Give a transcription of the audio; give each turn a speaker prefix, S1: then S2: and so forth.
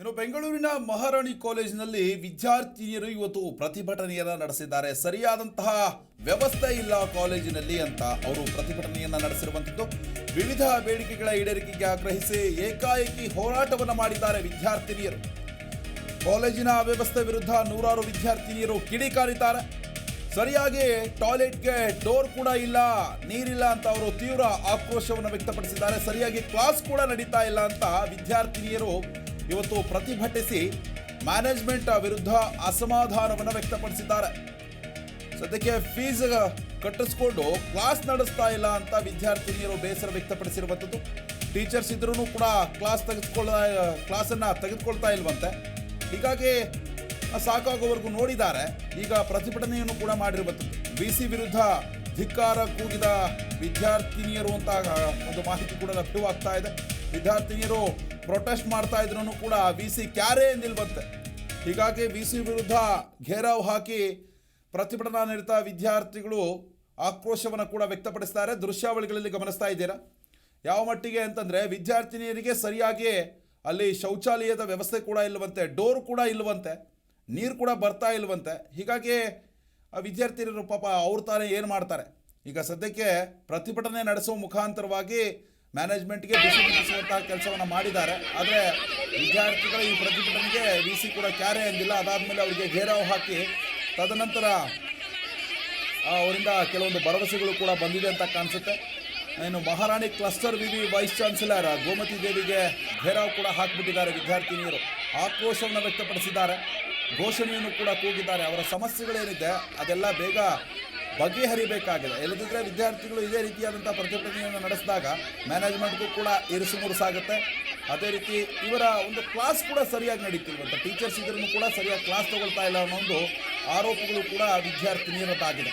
S1: ಇನ್ನು ಬೆಂಗಳೂರಿನ ಮಹಾರಾಣಿ ಕಾಲೇಜಿನಲ್ಲಿ ವಿದ್ಯಾರ್ಥಿನಿಯರು ಇವತ್ತು ಪ್ರತಿಭಟನೆಯನ್ನ ನಡೆಸಿದ್ದಾರೆ. ಸರಿಯಾದಂತಹ ವ್ಯವಸ್ಥೆ ಇಲ್ಲ ಕಾಲೇಜಿನಲ್ಲಿ ಅಂತ ಅವರು ಪ್ರತಿಭಟನೆಯನ್ನ ನಡೆಸಿರುವಂಥದ್ದು. ವಿವಿಧ ಬೇಡಿಕೆಗಳ ಈಡೇರಿಕೆಗೆ ಆಗ್ರಹಿಸಿ ಏಕಾಏಕಿ ಹೋರಾಟವನ್ನು ಮಾಡಿದ್ದಾರೆ ವಿದ್ಯಾರ್ಥಿನಿಯರು. ಕಾಲೇಜಿನ ವ್ಯವಸ್ಥೆ ವಿರುದ್ಧ ನೂರಾರು ವಿದ್ಯಾರ್ಥಿನಿಯರು ಕಿಡಿಕಾರಿದ್ದಾರೆ ಸರಿಯಾಗಿ ಟಾಯ್ಲೆಟ್ಗೆ ಡೋರ್ ಕೂಡ ಇಲ್ಲ, ನೀರಿಲ್ಲ ಅಂತ ಅವರು ತೀವ್ರ ಆಕ್ರೋಶವನ್ನು ವ್ಯಕ್ತಪಡಿಸಿದ್ದಾರೆ. ಸರಿಯಾಗಿ ಕ್ಲಾಸ್ ಕೂಡ ನಡೀತಾ ಇಲ್ಲ ಅಂತ ವಿದ್ಯಾರ್ಥಿನಿಯರು ಇವತ್ತು ಪ್ರತಿಭಟಿಸಿ ಮ್ಯಾನೇಜ್ಮೆಂಟ್ ವಿರುದ್ಧ ಅಸಮಾಧಾನವನ್ನು ವ್ಯಕ್ತಪಡಿಸಿದ್ದಾರೆ. ಸದ್ಯಕ್ಕೆ ಫೀಸ್ ಕಟ್ಟಿಸ್ಕೊಂಡು ಕ್ಲಾಸ್ ನಡೆಸ್ತಾ ಇಲ್ಲ ಅಂತ ವಿದ್ಯಾರ್ಥಿನಿಯರು ಬೇಸರ ವ್ಯಕ್ತಪಡಿಸಿರುವಂಥದ್ದು. ಟೀಚರ್ಸ್ ಇದ್ರೂ ಕೂಡ ಕ್ಲಾಸ್ ತೆಗೆದುಕೊಳ್ಳ, ಕ್ಲಾಸನ್ನು ತೆಗೆದುಕೊಳ್ತಾ ಇಲ್ವಂತೆ. ಹೀಗಾಗಿ ಸಾಕಾಗೋವರೆಗೂ ನೋಡಿದ್ದಾರೆ. ಈಗ ಪ್ರತಿಭಟನೆಯನ್ನು ಕೂಡ ಮಾಡಿರುವಂಥದ್ದು. ಬಿ ಸಿ ವಿರುದ್ಧ ಧಿಕ್ಕಾರ ಕೂಗಿದ ವಿದ್ಯಾರ್ಥಿನಿಯರು ಅಂತ ಒಂದು ಮಾಹಿತಿ ಕೂಡ ಲಭ್ಯವಾಗ್ತಾ ಇದೆ. ವಿದ್ಯಾರ್ಥಿನಿಯರು ಪ್ರೊಟೆಸ್ಟ್ ಮಾಡ್ತಾ ಇದ್ರು ಕೂಡ ವಿ ಸಿ ಕ್ಯಾರೇ ನಿಲ್ಬಂತೆ ಹೀಗಾಗಿ ವಿ ಸಿ ವಿರುದ್ಧ ಘೇರಾವ್ ಹಾಕಿ ಪ್ರತಿಭಟನಾ ನಿರತ ವಿದ್ಯಾರ್ಥಿಗಳು ಆಕ್ರೋಶವನ್ನು ಕೂಡ ವ್ಯಕ್ತಪಡಿಸ್ತಾರೆ. ದೃಶ್ಯಾವಳಿಗಳಲ್ಲಿ ಗಮನಿಸ್ತಾ ಇದ್ದೀರಾ? ಯಾವ ಮಟ್ಟಿಗೆ ಅಂತಂದರೆ ವಿದ್ಯಾರ್ಥಿನಿಯರಿಗೆ ಸರಿಯಾಗಿ ಅಲ್ಲಿ ಶೌಚಾಲಯದ ವ್ಯವಸ್ಥೆ ಕೂಡ ಇಲ್ಲವಂತೆ, ಡೋರ್ ಕೂಡ ಇಲ್ಲವಂತೆ, ನೀರು ಕೂಡ ಬರ್ತಾ ಇಲ್ಲವಂತೆ. ಹೀಗಾಗಿ ಆ ವಿದ್ಯಾರ್ಥಿನಿಯರು ಪಾಪ ಅವ್ರು ತಾನೇ ಏನು ಮಾಡ್ತಾರೆ? ಈಗ ಸದ್ಯಕ್ಕೆ ಪ್ರತಿಭಟನೆ ನಡೆಸುವ ಮುಖಾಂತರವಾಗಿ ಮ್ಯಾನೇಜ್ಮೆಂಟ್ಗೆ ಬಿಸಿ ಮುಟ್ಟಿಸುವಂತಹ ಕೆಲಸವನ್ನು ಮಾಡಿದ್ದಾರೆ. ಆದರೆ ವಿದ್ಯಾರ್ಥಿಗಳ ಈ ಪ್ರತಿಭಟನೆಗೆ ವಿ ಸಿ ಕೂಡ ಕ್ಯಾರೆ ಎಂದಿಲ್ಲ ಅದಾದಮೇಲೆ ಅವರಿಗೆ ಘೇರಾವ್ ಹಾಕಿ ತದನಂತರ ಅವರಿಂದ ಕೆಲವೊಂದು ಭರವಸೆಗಳು ಕೂಡ ಬಂದಿದೆ ಅಂತ ಕಾಣಿಸುತ್ತೆ. ಇನ್ನು ಮಹಾರಾಣಿ ಕ್ಲಸ್ಟರ್ ವಿವಿ ವೈಸ್ ಚಾನ್ಸಲರ್ ಗೋಮತಿ ದೇವಿಗೆ ಘೇರಾವ್ ಕೂಡ ಹಾಕಿಬಿಟ್ಟಿದ್ದಾರೆ ವಿದ್ಯಾರ್ಥಿನಿಯರು. ಆಕ್ರೋಶವನ್ನು ವ್ಯಕ್ತಪಡಿಸಿದ್ದಾರೆ. ಘೋಷಣೆಯನ್ನು ಕೂಡ ಕೂಗಿದ್ದಾರೆ. ಅವರ ಸಮಸ್ಯೆಗಳೇನಿದೆ, ಅದೆಲ್ಲ ಬೇಗ ಬಗೆಹರಿಬೇಕಾಗಿದೆ. ಇಲ್ಲದಿದ್ದರೆ ವಿದ್ಯಾರ್ಥಿಗಳು ಇದೇ ರೀತಿಯಾದಂಥ ಪ್ರತಿಭಟನೆಯನ್ನು ನಡೆಸಿದಾಗ ಮ್ಯಾನೇಜ್ಮೆಂಟ್ಗೂ ಕೂಡ ಇರಿಸು ಮುರುಸಾಗುತ್ತೆ ಅದೇ ರೀತಿ ಇವರ ಒಂದು ಕ್ಲಾಸ್ ಕೂಡ ಸರಿಯಾಗಿ ನಡೀತಿಲ್ವಂತ ಟೀಚರ್ಸ್ ಇದ್ರೂ ಕೂಡ ಸರಿಯಾಗಿ ಕ್ಲಾಸ್ ತಗೊಳ್ತಾ ಇಲ್ಲ ಅನ್ನೋ ಒಂದು ಆರೋಪಗಳು ಕೂಡ ವಿದ್ಯಾರ್ಥಿನಿಯರದ್ದಾಗಿದೆ.